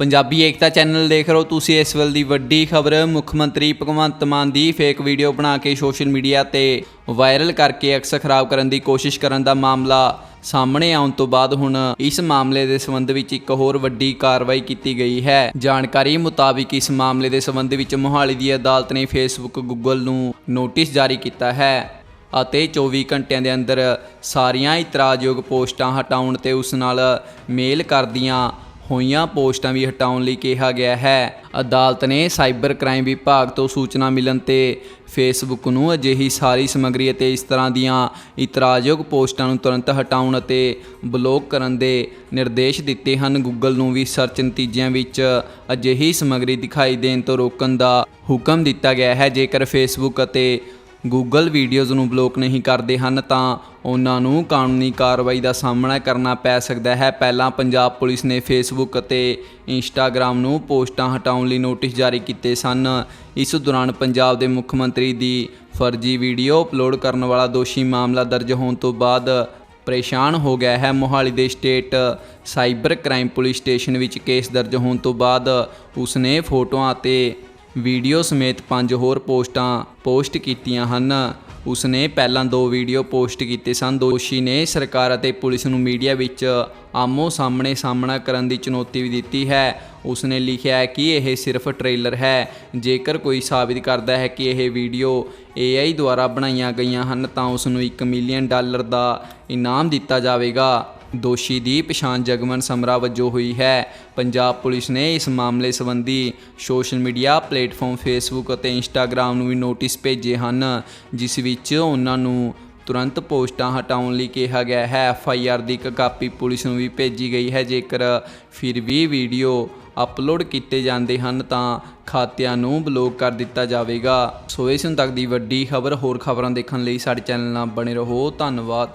ਪੰਜਾਬੀ ਏਕਤਾ channel ਦੇਖ ਰਹੇ ਹੋ ਤੁਸੀਂ ਇਸ ਵੇਲੇ ਦੀ ਵੱਡੀ ਖਬਰ। ਮੁੱਖ ਮੰਤਰੀ ਭਗਵੰਤ ਮਾਨ ਦੀ ਫੇਕ ਵੀਡੀਓ ਬਣਾ ਕੇ ਸੋਸ਼ਲ ਮੀਡੀਆ ਤੇ ਵਾਇਰਲ ਕਰਕੇ ਅਕਸ ਖਰਾਬ ਕਰਨ ਦੀ ਕੋਸ਼ਿਸ਼ ਕਰਨ ਦਾ ਮਾਮਲਾ ਸਾਹਮਣੇ ਆਉਣ ਤੋਂ ਬਾਅਦ ਹੁਣ ਇਸ ਮਾਮਲੇ ਦੇ ਸੰਬੰਧ ਵਿੱਚ ਇੱਕ ਹੋਰ ਵੱਡੀ ਕਾਰਵਾਈ ਕੀਤੀ ਗਈ ਹੈ। ਜਾਣਕਾਰੀ ਮੁਤਾਬਿਕ ਇਸ ਮਾਮਲੇ ਦੇ ਸੰਬੰਧ ਵਿੱਚ ਮੋਹਾਲੀ ਦੀ ਅਦਾਲਤ ਨੇ ਫੇਸਬੁੱਕ ਗੂਗਲ ਨੂੰ ਨੋਟਿਸ ਜਾਰੀ ਕੀਤਾ ਹੈ ਅਤੇ 24 ਘੰਟਿਆਂ ਦੇ ਅੰਦਰ ਸਾਰੀਆਂ ਇਤਰਾਜ਼ਯੋਗ ਪੋਸਟਾਂ ਹਟਾਉਣ ਤੇ ਉਸ ਨਾਲ ਮੇਲ ਕਰਦੀਆਂ ਹੋਈਆਂ ਪੋਸਟਾਂ ਵੀ ਹਟਾਉਣ ਲਈ ਕਿਹਾ ਗਿਆ ਹੈ। ਅਦਾਲਤ ਨੇ ਸਾਈਬਰ ਕ੍ਰਾਈਮ ਵਿਭਾਗ ਤੋਂ ਸੂਚਨਾ ਮਿਲਣ ਤੇ ਫੇਸਬੁੱਕ ਨੂੰ ਅਜਿਹੀ ਸਾਰੀ ਸਮੱਗਰੀ ਅਤੇ ਇਸ ਤਰ੍ਹਾਂ ਦੀਆਂ ਇਤਰਾਜ਼ਯੋਗ ਪੋਸਟਾਂ ਨੂੰ ਤੁਰੰਤ ਹਟਾਉਣ ਅਤੇ ਬਲੌਕ ਕਰਨ ਦੇ ਨਿਰਦੇਸ਼ ਦਿੱਤੇ ਹਨ। ਗੂਗਲ ਨੂੰ ਵੀ ਸਰਚ ਨਤੀਜਿਆਂ ਵਿੱਚ ਅਜਿਹੀ ਸਮੱਗਰੀ ਦਿਖਾਈ ਦੇਣ ਤੋਂ ਰੋਕਣ ਦਾ ਹੁਕਮ ਦਿੱਤਾ ਗਿਆ ਹੈ। ਜੇਕਰ ਫੇਸਬੁੱਕ ਅਤੇ ਗੂਗਲ ਵੀਡੀਓਜ਼ ਨੂੰ ਬਲੌਕ ਨਹੀਂ ਕਰਦੇ ਹਨ, ਤਾਂ ਉਹਨਾਂ ਨੂੰ ਕਾਨੂੰਨੀ ਕਾਰਵਾਈ ਦਾ ਸਾਹਮਣਾ ਕਰਨਾ ਪੈ ਸਕਦਾ ਹੈ। ਪਹਿਲਾਂ ਪੰਜਾਬ ਪੁਲਿਸ ਨੇ ਫੇਸਬੁੱਕ ਅਤੇ ਇੰਸਟਾਗ੍ਰam ਨੂੰ ਪੋਸਟਾਂ ਹਟਾਉਣ ਲਈ ਨੋਟਿਸ ਜਾਰੀ ਕੀਤੇ ਸਨ। ਇਸ ਦੌਰਾਨ ਪੰਜਾਬ ਦੇ ਮੁੱਖ ਮੰਤਰੀ ਦੀ ਫਰਜ਼ੀ ਵੀਡੀਓ ਅਪਲੋਡ ਕਰਨ ਵਾਲਾ ਦੋਸ਼ੀ ਮਾਮਲਾ ਦਰਜ ਹੋਣ ਤੋਂ ਬਾਅਦ ਪਰੇਸ਼ਾਨ ਹੋ ਗਿਆ ਹੈ। ਮੋਹਾਲੀ ਦੇ state cyber crime police station ਵਿੱਚ ਕੇਸ ਦਰਜ ਹੋਣ ਤੋਂ ਬਾਅਦ ਉਸਨੇ ਫੋਟੋਆਂ ਅਤੇ ਵੀਡੀਓ ਸਮੇਤ ਪੰਜ ਹੋਰ ਪੋਸਟਾਂ ਪੋਸਟ ਕੀਤੀਆਂ ਹਨ। ਉਸਨੇ ਪਹਿਲਾਂ ਦੋ ਵੀਡੀਓ ਪੋਸਟ ਕੀਤੇ ਸਨ। ਦੋਸ਼ੀ ਨੇ ਸਰਕਾਰ ਅਤੇ ਪੁਲਿਸ ਨੂੰ ਮੀਡੀਆ ਵਿੱਚ ਆਮੋ ਸਾਹਮਣੇ ਸਾਹਮਣਾ ਕਰਨ ਦੀ ਚੁਣੌਤੀ ਵੀ ਦਿੱਤੀ ਹੈ। ਉਸਨੇ ਲਿਖਿਆ ਹੈ ਕਿ ਇਹ ਸਿਰਫ ਟ੍ਰੇਲਰ ਹੈ। ਜੇਕਰ ਕੋਈ ਸਾਬਿਤ ਕਰਦਾ ਹੈ ਕਿ ਇਹ ਵੀਡੀਓ AI ਦੁਆਰਾ ਬਣਾਈਆਂ ਗਈਆਂ ਹਨ, ਤਾਂ ਉਸ ਨੂੰ 1 ਮਿਲੀਅਨ ਡਾਲਰ ਦਾ ਇਨਾਮ ਦਿੱਤਾ ਜਾਵੇਗਾ। ਦੋਸ਼ੀ ਦੀ ਪਛਾਣ ਜਗਮਨ ਸਮਰਾ ਵਜੋਂ ਹੋਈ ਹੈ। ਪੰਜਾਬ ਪੁਲਿਸ ਨੇ ਇਸ ਮਾਮਲੇ ਸੰਬੰਧੀ ਸੋਸ਼ਲ ਮੀਡੀਆ ਪਲੇਟਫਾਰਮ ਫੇਸਬੁੱਕ ਅਤੇ ਇੰਸਟਾਗ੍ਰam ਨੂੰ ਵੀ ਨੋਟਿਸ ਭੇਜੇ ਹਨ, ਜਿਸ ਵਿੱਚ ਉਹਨਾਂ ਨੂੰ ਤੁਰੰਤ ਪੋਸਟਾਂ ਹਟਾਉਣ ਲਈ ਕਿਹਾ ਗਿਆ ਹੈ। ਐਫ ਆਈ ਆਰ ਦੀ ਇੱਕ ਕਾਪੀ ਪੁਲਿਸ ਨੂੰ ਵੀ ਭੇਜੀ ਗਈ ਹੈ, ਜੇਕਰ ਫਿਰ ਵੀ ਵੀਡੀਓ ਅਪਲੋਡ ਕੀਤੇ ਜਾਂਦੇ ਹਨ ਤਾਂ ਖਾਤਿਆਂ ਨੂੰ ਬਲੌਕ ਕਰ ਦਿੱਤਾ ਜਾਵੇਗਾ। ਸੋ ਇਸ ਹੁਣ ਤੱਕ ਦੀ ਵੱਡੀ ਖਬਰ, ਹੋਰ ਖਬਰਾਂ ਦੇਖਣ ਲਈ ਸਾਡੇ ਚੈਨਲ ਨਾਲ ਬਣੇ ਰਹੋ। ਧੰਨਵਾਦ।